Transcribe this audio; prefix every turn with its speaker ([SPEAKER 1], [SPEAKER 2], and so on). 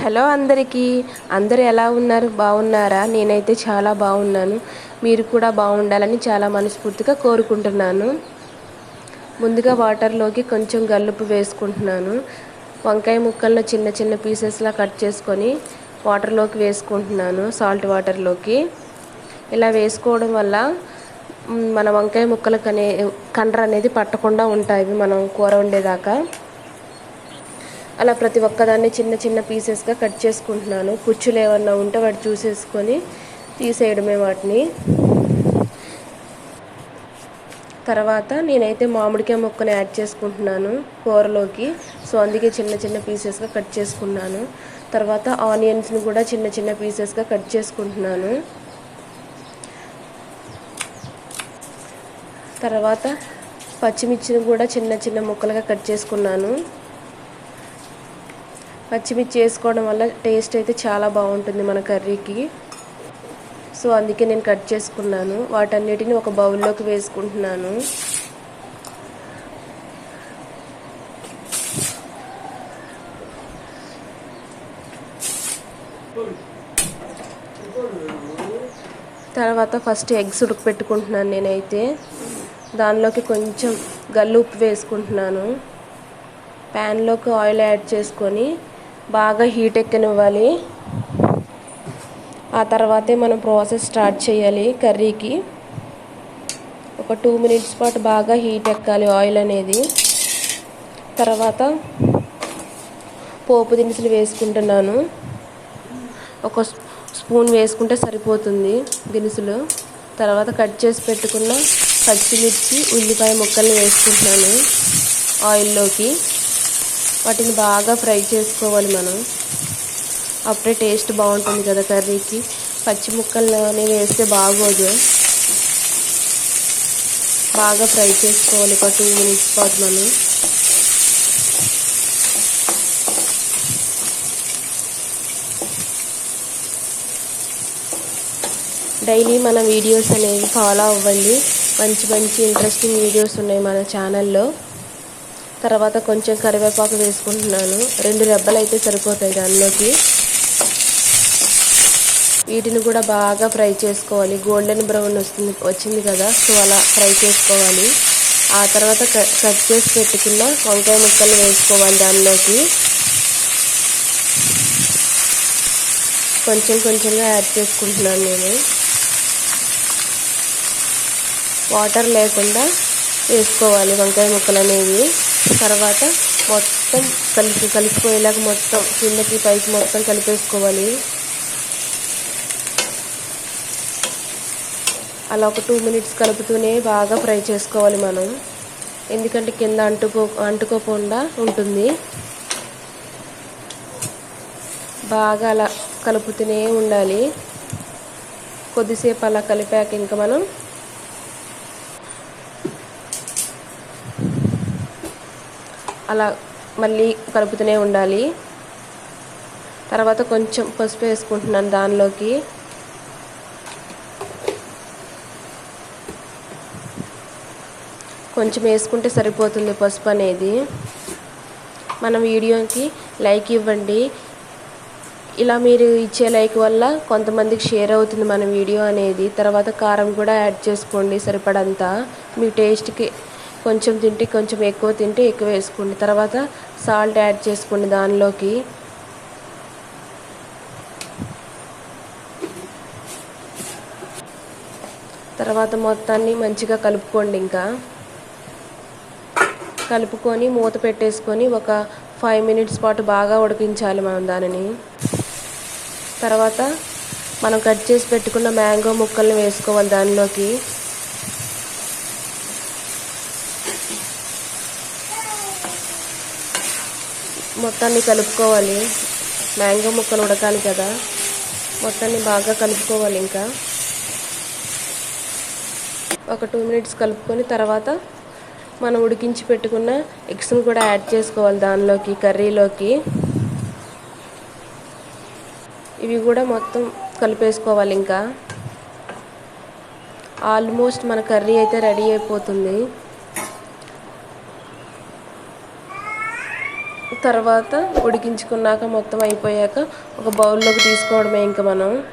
[SPEAKER 1] Hello అందరికీ. అందరు ఎలా ఉన్నారు? బాగున్నారా? నేనైతే చాలా బాగున్నాను. మీరు కూడా బాగుండాలని చాలా మనస్ఫూర్తిగా కోరుకుంటున్నాను. ముందుగా వాటర్లోకి కొంచెం గల్లుపు వేసుకుంటున్నాను. వంకాయ ముక్కలను చిన్న చిన్న పీసెస్లా కట్ చేసుకొని వాటర్లోకి వేసుకుంటున్నాను సాల్ట్ వాటర్లోకి. ఇలా వేసుకోవడం వల్ల మన వంకాయ ముక్కలకు అనే కండ్ర అనేది పట్టకుండా ఉంటాయి. మనం కూర వండేదాకా. అలా ప్రతి ఒక్కదాన్ని చిన్న చిన్న పీసెస్గా కట్ చేసుకుంటున్నాను. పుచ్చులు ఏమన్నా ఉంటే వాటి చూసేసుకొని తీసేయడమే వాటిని. తర్వాత నేనైతే మామిడికాయ ముక్కను యాడ్ చేసుకుంటున్నాను కూరలోకి. సో అందుకే చిన్న చిన్న పీసెస్గా కట్ చేసుకున్నాను. తర్వాత ఆనియన్స్ని కూడా చిన్న చిన్న పీసెస్గా కట్ చేసుకుంటున్నాను. తర్వాత పచ్చిమిర్చిని కూడా చిన్న చిన్న ముక్కలుగా కట్ చేసుకున్నాను. పచ్చిమిర్చి వేసుకోవడం వల్ల టేస్ట్ అయితే చాలా బాగుంటుంది మన కర్రీకి. సో అందుకే నేను కట్ చేసుకున్నాను. వాటన్నిటిని ఒక బౌల్లోకి వేసుకుంటున్నాను. తర్వాత ఫస్ట్ ఎగ్స్ ఉడకపెట్టుకుంటున్నాను నేనైతే. దానిలోకి కొంచెం గల్లు ఉప్పు వేసుకుంటున్నాను. ప్యాన్లోకి ఆయిల్ యాడ్ చేసుకొని బాగా హీట్ ఎక్కనివ్వాలి. ఆ తర్వాతే మనం ప్రాసెస్ స్టార్ట్ చేయాలి కర్రీకి. ఒక టూ మినిట్స్ పాటు బాగా హీట్ ఎక్కాలి ఆయిల్ అనేది. తర్వాత పోపు దినుసులు వేసుకుంటున్నాను. ఒక స్పూన్ వేసుకుంటే సరిపోతుంది దినుసులు. తర్వాత కట్ చేసి పెట్టుకున్న పచ్చిమిర్చి ఉల్లిపాయ ముక్కల్ని వేసుకుంటున్నాను ఆయిల్లోకి వాటిని బాగా ఫ్రై చేసుకోవాలి మనం. అప్పుడే టేస్ట్ బాగుంటుంది కదా కర్రీకి. పచ్చి ముక్కల్ని వేస్తే బాగోదు. బాగా ఫ్రై చేసుకోవాలి ఒక టూ మినిట్స్ పాటు మనం. డైలీ మన వీడియోస్ అనేవి ఫాలో అవ్వండి. మంచి మంచి ఇంట్రెస్టింగ్ వీడియోస్ ఉన్నాయి మన ఛానల్లో. తర్వాత కొంచెం కరివేపాకు వేసుకుంటున్నాను. రెండు రెబ్బలు అయితే సరిపోతాయి దానిలోకి. వీటిని కూడా బాగా ఫ్రై చేసుకోవాలి. గోల్డెన్ బ్రౌన్ వస్తుంది వచ్చింది కదా సో అలా ఫ్రై చేసుకోవాలి. ఆ తర్వాత కట్ చేసి పెట్టుకున్న వంకాయ ముక్కలు వేసుకోవాలి దానిలోకి. కొంచెం కొంచెంగా యాడ్ చేసుకుంటున్నాను నేను. వాటర్ లేకుండా వేసుకోవాలి వంకాయ ముక్కలు అనేవి తర్వాత మొత్తం కలిసి కలిసిపోయేలాగా మొత్తం కిందకి పైకి మొత్తం కలిపేసుకోవాలి. అలా ఒక టూ మినిట్స్ కలుపుతూనే బాగా ఫ్రై చేసుకోవాలి మనం. ఎందుకంటే కింద అంటుకో అంటుకోకుండా ఉంటుంది. బాగా అలా కలుపుతూనే ఉండాలి. కొద్దిసేపు అలా కలిపాక ఇంకా మనం అలా మళ్ళీ కలుపుతూనే ఉండాలి. తర్వాత కొంచెం పసుపు వేసుకుంటున్నాను దానిలోకి. కొంచెం వేసుకుంటే సరిపోతుంది పసుపు అనేది. మన వీడియోకి లైక్ ఇవ్వండి. ఇలా మీరు ఇచ్చే లైక్ వల్ల కొంతమందికి షేర్ అవుతుంది మన వీడియో అనేది. తర్వాత కారం కూడా యాడ్ చేసుకోండి సరిపడంతా. మీ టేస్ట్కి కొంచెం తింటే కొంచెం ఎక్కువ తింటే ఎక్కువ వేసుకోండి. తర్వాత సాల్ట్ యాడ్ చేసుకోండి దానిలోకి. తర్వాత మొత్తాన్ని మంచిగా కలుపుకోండి ఇంకా. కలుపుకొని మూత పెట్టేసుకొని ఒక ఫైవ్ మినిట్స్ పాటు బాగా ఉడికించాలి మనం దానిని. తర్వాత మనం కట్ చేసి పెట్టుకున్న మ్యాంగో ముక్కల్ని వేసుకోవాలి దానిలోకి. మొత్తాన్ని కలుపుకోవాలి. మ్యాంగో ముక్కలు ఉడకాలి కదా. మొత్తాన్ని బాగా కలుపుకోవాలి ఇంకా. ఒక టూ మినిట్స్ కలుపుకొని తర్వాత మనం ఉడికించి పెట్టుకున్న ఎగ్స్ని కూడా యాడ్ చేసుకోవాలి దానిలోకి కర్రీలోకి. ఇవి కూడా మొత్తం కలిపేసుకోవాలి ఇంకా. ఆల్మోస్ట్ మన కర్రీ అయితే రెడీ అయిపోతుంది. తర్వాత ఉడికించుకున్నాక మొత్తం అయిపోయాక ఒక బౌల్లోకి తీసుకోవడమే ఇంకా మనం.